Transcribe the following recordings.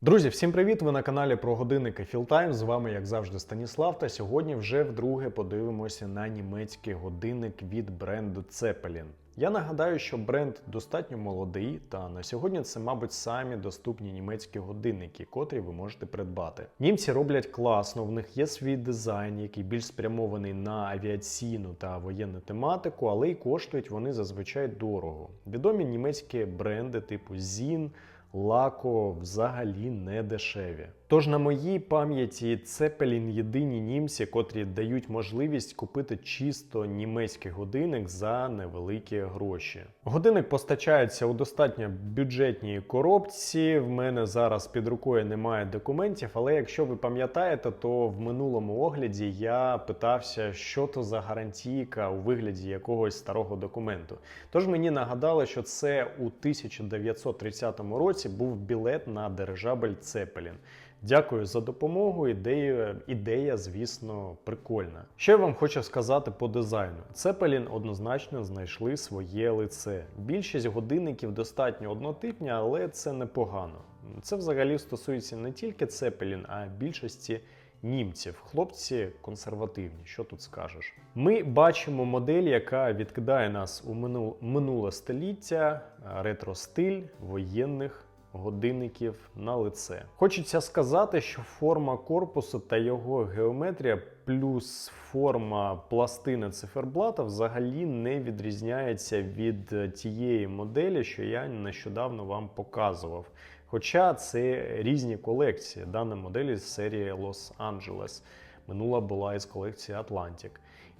Друзі, всім привіт! Ви на каналі про годинники Філтайм. З вами, як завжди, Станіслав. Та сьогодні вже вдруге подивимося на німецький годинник від бренду Zeppelin. Я нагадаю, що бренд достатньо молодий, та на сьогодні це, мабуть, самі доступні німецькі годинники, котрі ви можете придбати. Німці роблять класно, в них є свій дизайн, який більш спрямований на авіаційну та воєнну тематику, але й коштують вони зазвичай дорого. Відомі німецькі бренди типу Zin, Лако взагалі не дешеві. Тож на моїй пам'яті Цепелін єдині німці, котрі дають можливість купити чисто німецький годинник за невеликі гроші. Годинник постачається у достатньо бюджетній коробці. В мене зараз під рукою немає документів, але якщо ви пам'ятаєте, то в минулому огляді я питався, що то за гарантійка у вигляді якогось старого документу. Тож мені нагадали, що це у 1930 році був білет на дирижабель Цепелін. Дякую за допомогу. Ідея, ідея, звісно, прикольна. Що я вам хочу сказати по дизайну. Цепелін однозначно знайшли своє лице. Більшість годинників достатньо однотипні, але це непогано. Це взагалі стосується не тільки Цепелін, а більшості. Німців, хлопці консервативні, що тут скажеш? Ми бачимо модель, яка відкидає нас у минуле століття, ретро-стиль воєнних годинників на лице. Хочеться сказати, що форма корпусу та його геометрія, плюс форма пластини циферблата взагалі не відрізняється від тієї моделі, що я нещодавно вам показував. Хоча це різні колекції. Дана модель з серії Los-Angeles. Минула була із колекції Atlantic.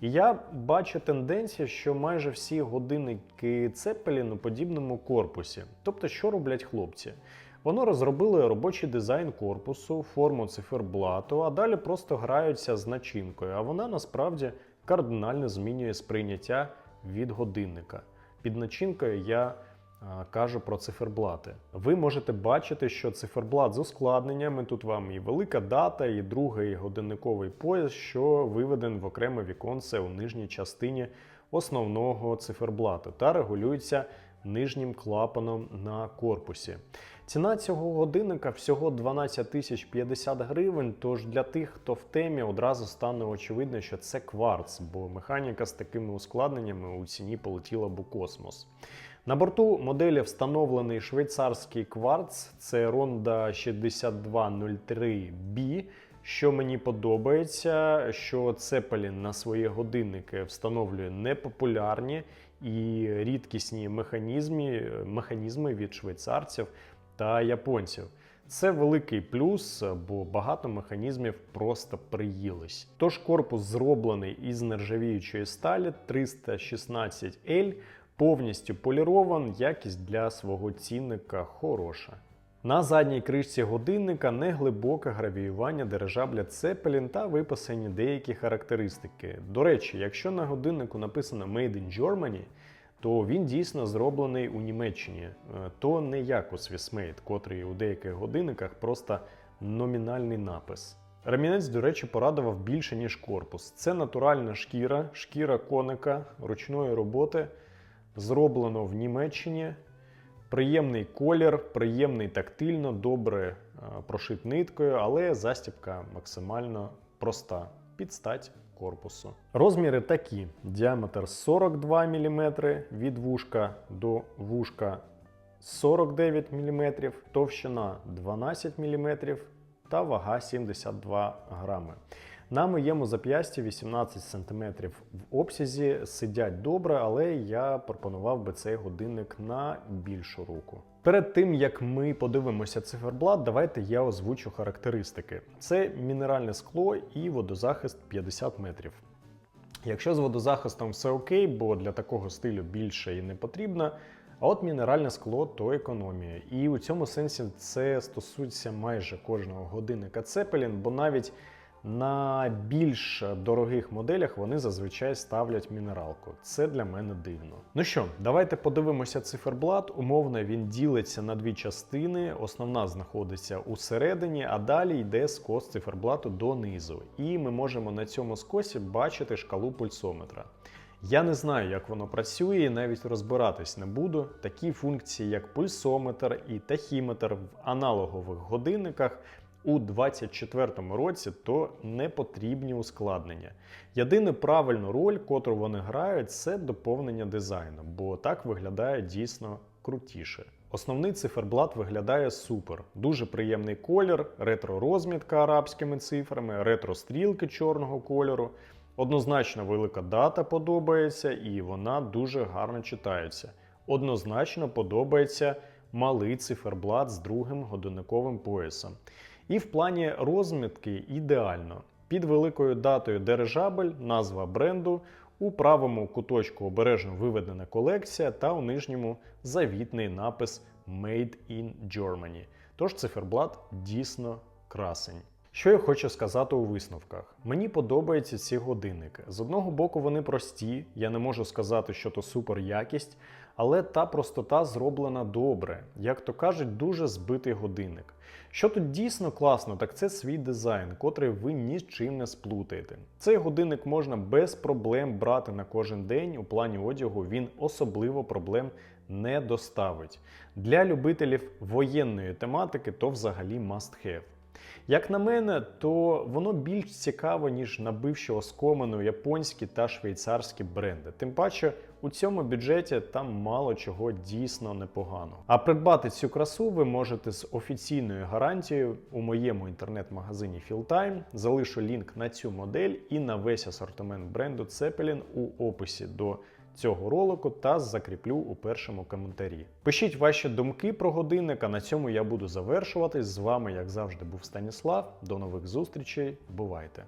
Я бачу тенденцію, що майже всі годинники Цепелін у подібному корпусі. Тобто, що роблять хлопці? Воно розробили робочий дизайн корпусу, форму циферблату, а далі просто граються з начинкою. А вона насправді кардинально змінює сприйняття від годинника. Під начинкою я кажу про циферблати. Ви можете бачити, що циферблат з ускладненнями. Тут вам і велика дата, і другий годинниковий пояс, що виведен в окреме віконце у нижній частині основного циферблату та регулюється нижнім клапаном на корпусі. Ціна цього годинника всього 12 тисяч 50 гривень. Тож для тих, хто в темі, одразу стане очевидно, що це кварц, бо механіка з такими ускладненнями у ціні полетіла б у космос. На борту моделі встановлений швейцарський кварц, це Ronda 6203B. Що мені подобається, що Цепелін на свої годинники встановлює непопулярні і рідкісні механізми, механізми від швейцарців та японців. Це великий плюс, бо багато механізмів просто приїлись. Тож корпус зроблений із нержавіючої сталі 316L, повністю полірован, якість для свого цінника хороша. На задній кришці годинника неглибоке гравіювання дирижабля Цепелін та виписані деякі характеристики. До речі, якщо на годиннику написано Made in Germany, то він дійсно зроблений у Німеччині. Е, То не як у Swissmade, котрий у деяких годинниках просто номінальний напис. Ремінець, до речі, порадував більше, ніж корпус. Це натуральна шкіра, шкіра коника ручної роботи, зроблено в Німеччині. Приємний колір, приємний тактильно, добре е, прошит ниткою, але застібка максимально проста під стать корпусу. Розміри такі: діаметр 42 мм від вушка до вушка 49 мм, товщина 12 мм та вага 72 грами. На моєму зап'ясті 18 см в обсязі сидять добре, але я пропонував би цей годинник на більшу руку. Перед тим як ми подивимося циферблат, давайте я озвучу характеристики. Це мінеральне скло і водозахист 50 метрів. Якщо з водозахистом все окей, бо для такого стилю більше і не потрібно. А от мінеральне скло то економія. І у цьому сенсі це стосується майже кожного годинника Цепелін, бо навіть на більш дорогих моделях вони зазвичай ставлять мінералку. Це для мене дивно. Ну що, давайте подивимося циферблат. Умовно він ділиться на дві частини. Основна знаходиться усередині, а далі йде скос циферблату донизу. І ми можемо на цьому скосі бачити шкалу пульсометра. Я не знаю, як воно працює, і навіть розбиратись не буду. Такі функції, як пульсометр і тахіметр в аналогових годинниках у 2024 році, то не потрібні ускладнення. Єдина правильну роль, котру вони грають, це доповнення дизайну, бо так виглядає дійсно крутіше. Основний циферблат виглядає супер. Дуже приємний колір, ретро-розмітка арабськими цифрами, ретро-стрілки чорного кольору. Однозначно велика дата подобається і вона дуже гарно читається. Однозначно подобається малий циферблат з другим годинниковим поясом. І в плані розмітки ідеально. Під великою датою дирижабель, назва бренду, у правому куточку обережно виведена колекція та у нижньому завітний напис Made in Germany. Тож циферблат дійсно красень. Що я хочу сказати у висновках? Мені подобаються ці годинники. З одного боку, вони прості, я не можу сказати, що то супер якість, але та простота зроблена добре. Як то кажуть, дуже збитий годинник. Що тут дійсно класно, так це свій дизайн, котрий ви ні з чим не сплутаєте. Цей годинник можна без проблем брати на кожен день. У плані одягу він особливо проблем не доставить. Для любителів воєнної тематики то взагалі must have. Як на мене, то воно більш цікаве, ніж набивши оскомину японські та швейцарські бренди. Тим паче у цьому бюджеті там мало чого дійсно непогано. А придбати цю красу ви можете з офіційною гарантією у моєму інтернет-магазині Fieldtime. Залишу лінк на цю модель і на весь асортимент бренду Zeppelin у описі до цього ролику та закріплю у першому коментарі. Пишіть ваші думки про годинник, а на цьому я буду завершуватись. З вами, як завжди, був Станіслав. До нових зустрічей. Бувайте!